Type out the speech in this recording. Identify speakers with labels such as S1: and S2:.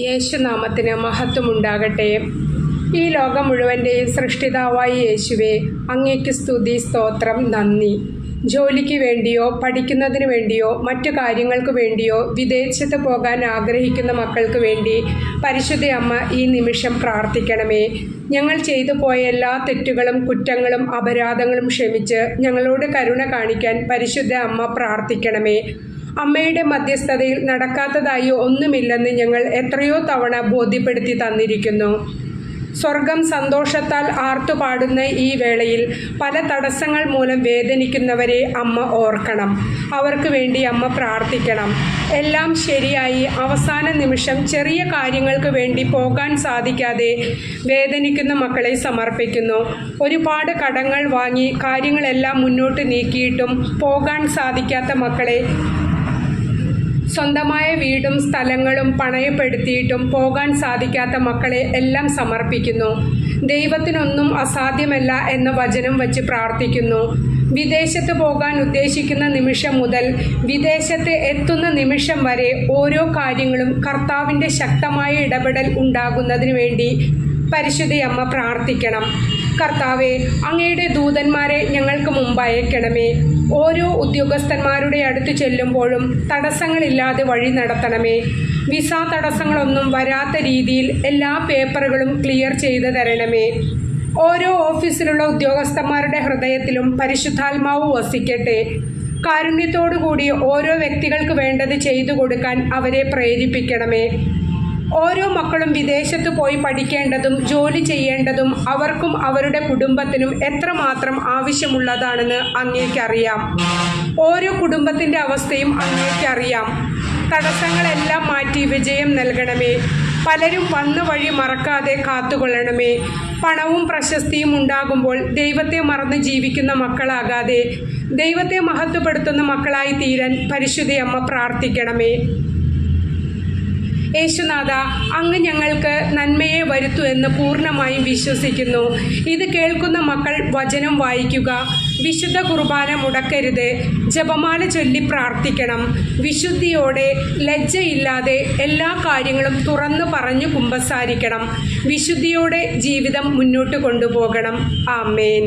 S1: യേശുനാമത്തിന് മഹത്വമുണ്ടാകട്ടെ. ഈ ലോകം മുഴുവന്റെയും സൃഷ്ടിതാവായി യേശുവെ അങ്ങേക്ക് സ്തുതി സ്തോത്രം നന്ദി. ജോലിക്ക് വേണ്ടിയോ പഠിക്കുന്നതിന് വേണ്ടിയോ മറ്റു കാര്യങ്ങൾക്ക് വേണ്ടിയോ വിദേശത്ത് പോകാൻ ആഗ്രഹിക്കുന്ന മക്കൾക്ക് വേണ്ടി പരിശുദ്ധ അമ്മ ഈ നിമിഷം പ്രാർത്ഥിക്കണമേ. ഞങ്ങൾ ചെയ്തു പോയ എല്ലാ തെറ്റുകളും കുറ്റങ്ങളും അപരാധങ്ങളും ക്ഷമിച്ച് ഞങ്ങളോട് കരുണ കാണിക്കാൻ പരിശുദ്ധ അമ്മ പ്രാർത്ഥിക്കണമേ. അമ്മയുടെ മധ്യസ്ഥതയിൽ നടക്കാത്തതായി ഒന്നുമില്ലെന്ന് ഞങ്ങൾ എത്രയോ തവണ ബോധ്യപ്പെടുത്തി തന്നിരിക്കുന്നു. സ്വർഗം സന്തോഷത്താൽ ആർത്തുപാടുന്ന ഈ വേളയിൽ പല തടസ്സങ്ങൾ മൂലം വേദനിക്കുന്നവരെ അമ്മ ഓർക്കണം. അവർക്ക് വേണ്ടി അമ്മ പ്രാർത്ഥിക്കണം. എല്ലാം ശരിയായി അവസാന നിമിഷം ചെറിയ കാര്യങ്ങൾക്ക് വേണ്ടി പോകാൻ സാധിക്കാതെ വേദനിക്കുന്ന മക്കളെ സമർപ്പിക്കുന്നു. ഒരുപാട് കടങ്ങൾ വാങ്ങി കാര്യങ്ങളെല്ലാം മുന്നോട്ട് നീക്കിയിട്ടും പോകാൻ സാധിക്കാത്ത മക്കളെ സ്വന്തമായ വീടും സ്ഥലങ്ങളും പണയപ്പെടുത്തിയിട്ടും പോകാൻ സാധിക്കാത്ത മക്കളെ എല്ലാം സമർപ്പിക്കുന്നു. ദൈവത്തിനൊന്നും അസാധ്യമല്ല എന്ന വചനം വച്ച് പ്രാർത്ഥിക്കുന്നു. വിദേശത്ത് പോകാൻ ഉദ്ദേശിക്കുന്ന നിമിഷം മുതൽ വിദേശത്ത് എത്തുന്ന നിമിഷം വരെ ഓരോ കാര്യങ്ങളും കർത്താവിന്റെ ശക്തമായ ഇടപെടൽ ഉണ്ടാകുന്നതിന് വേണ്ടി പരിശുദ്ധ അമ്മ പ്രാർത്ഥിക്കണം. കർത്താവെ അങ്ങയുടെ ദൂതന്മാരെ ഞങ്ങൾക്ക് മുമ്പ് അയക്കണമേ ഓരോ ഉദ്യോഗസ്ഥന്മാരുടെ അടുത്ത് ചെല്ലുമ്പോഴും തടസ്സങ്ങളില്ലാതെ വഴി നടത്തണമേ. വിസ തടസ്സങ്ങളൊന്നും വരാത്ത രീതിയിൽ എല്ലാ പേപ്പറുകളും ക്ലിയർ ചെയ്തു തരണമേ. ഓരോ ഓഫീസിലുള്ള ഉദ്യോഗസ്ഥന്മാരുടെ ഹൃദയത്തിലും പരിശുദ്ധാത്മാവ് വസിക്കട്ടെ. കാരുണ്യത്തോടുകൂടി ഓരോ വ്യക്തികൾക്ക് വേണ്ടത് ചെയ്തു കൊടുക്കാൻ അവരെ പ്രേരിപ്പിക്കണമേ. ഓരോ മക്കളും വിദേശത്ത് പോയി പഠിക്കേണ്ടതും ജോലി ചെയ്യേണ്ടതും അവർക്കും അവരുടെ കുടുംബത്തിനും എത്രമാത്രം ആവശ്യമുള്ളതാണെന്ന് അങ്ങേക്കറിയാം. ഓരോ കുടുംബത്തിന്റെ അവസ്ഥയും അങ്ങേക്കറിയാം. തടസ്സങ്ങളെല്ലാം മാറ്റി വിജയം നൽകണമേ. പലരും വന്ന വഴി മറക്കാതെ കാത്തുകൊള്ളണമേ. പണവും പ്രശസ്തിയും ഉണ്ടാകുമ്പോൾ ദൈവത്തെ മറന്ന് ജീവിക്കുന്ന മക്കളാകാതെ ദൈവത്തെ മഹത്വപ്പെടുത്തുന്ന മക്കളായി തീരാൻ പരിശുദ്ധയമ്മ പ്രാർത്ഥിക്കണമേ. യേശുനാഥ അങ്ങ് ഞങ്ങൾക്ക് നന്മയെ വരുത്തു എന്ന് പൂർണമായും വിശ്വസിക്കുന്നു. ഇത് കേൾക്കുന്ന മക്കൾ വചനം വായിക്കുക. വിശുദ്ധ കുർബാന മുടക്കരുത്. ജപമാല ചൊല്ലി പ്രാർത്ഥിക്കണം. വിശുദ്ധിയോടെ ലജ്ജയില്ലാതെ എല്ലാ കാര്യങ്ങളും തുറന്നു പറഞ്ഞു കുമ്പസാരിക്കണം. വിശുദ്ധിയോടെ ജീവിതം മുന്നോട്ട് കൊണ്ടുപോകണം. ആമേൻ.